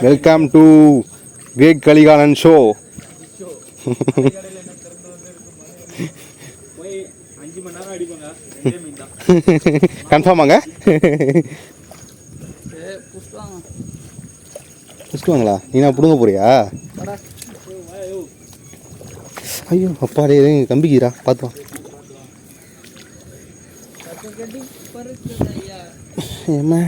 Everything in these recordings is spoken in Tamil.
Welcome to great Kalikalan show கன்ஃபார்மாங்க புஷ்டுவாங்களா நீ நான் பிடுங்க போறியா? வாடா ஐயோ அப்பாடே கம்பிக்கிறா பார்த்துவா வா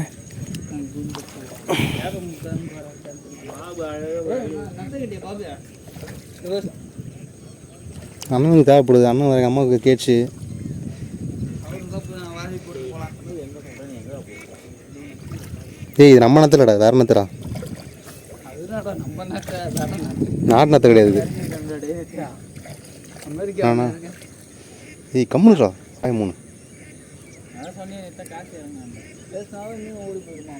அண்ணனுக்கு தேவைப்படுது. அண்ணன் வேறு அம்மாவுக்கு போலாம் ஏய் இது நம்ம நத்தலடா வேற நம்ம நாட்டை நத்த கிடையாது. ஏய் கம்முனுடா. ஆய் மூணு சொன்னேன் எத்த காசு இறங்க பேசினாலும் நீ ஓடி போயிடுமா?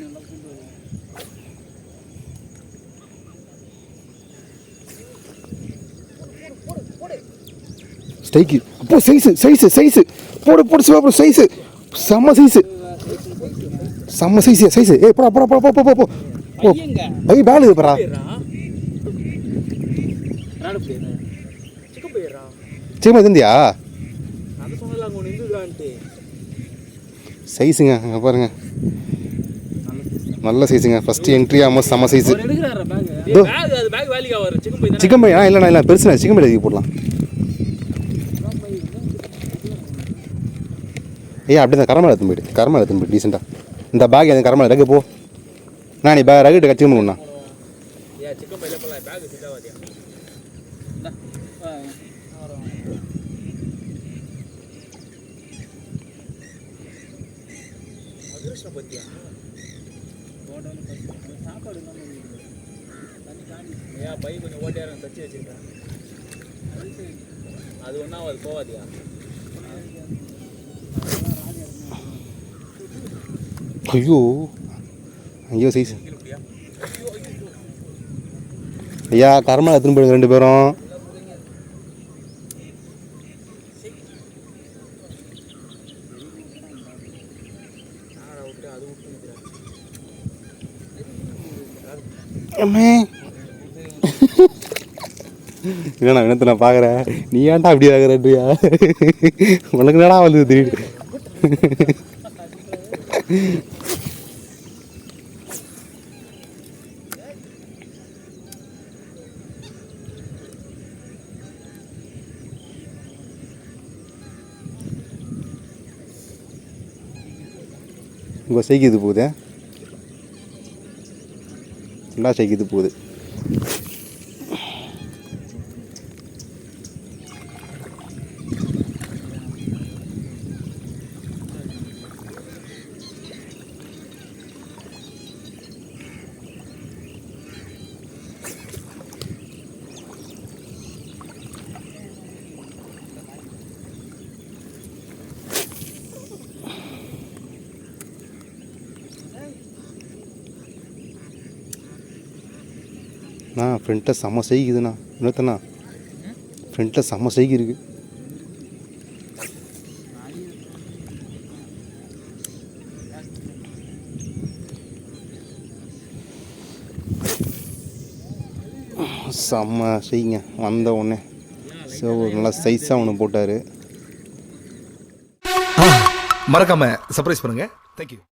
நல்லா வருவேன் ஸ்டைக்கு அப்போ சைஸு சைஸு சைஸு போடு போடு சிவா போடு சைஸு செம்ம சைஸு செம்ம சைஸு சைஸு ஏய் போடா போடா போடா போ போ போ. போ. பை பேலு சிக்கன் போயிடுறா சீமா இருந்தியா சைஸுங்க அங்கே பாருங்க. நல்ல சைஸுங்க ஃபஸ்ட்டு என்ட்ரி ஆமாம் செம்ம சைஸு சிக்கன் பை ஆ இல்லைண்ணா இல்லை பெருசுண்ணா. சிக்கன் பை எழுதி போடலாம்? ஏய் அப்படி தான் கரமலை எடுத்துன்னு போயிட்டு கரமலை எடுத்துன்னு போயிட்டு டீசெண்டாக இந்த பேக் எதுவும் கரமலை ரகு போ. நான் நீ பேக் ரகுட்டு கட்சி பண்ணுண்ணா அதிர்ஷ்டம் பத்தியா சாப்பாடு ஏன் பை கொஞ்சம் ஓட்டையாரம் தச்சு அது ஒன்றா அது போவாதியா ஐயோ ஐயோ சைஸ் ஐயா கரமலை எடுத்துன்னு ரெண்டு பேரும். அம்மே. இல்லைண்ணா வினத்தை நான் பார்க்குறேன் நீ ஏன்டா அப்படி ஆகுறன்றியா? உனக்கு நடா வந்தது திடீர்னு? உங்கள் சைக்கு இது போகுது. நல்லா சைக்கு இது போகுது. அண்ணா ஃப்ரண்ட்டில் செம்ம செய்குதுண்ணா. இன்னொருத்தண்ணா ஃப்ரண்ட்டில் செம்ம செய்கி இருக்கு செம்ம செய்யுங்க வந்த உடனே ஸோ நல்லா சைஸாக ஒன்று போட்டார். மறக்காமல் சர்ப்ரைஸ் பண்ணுங்கள் தேங்க்யூ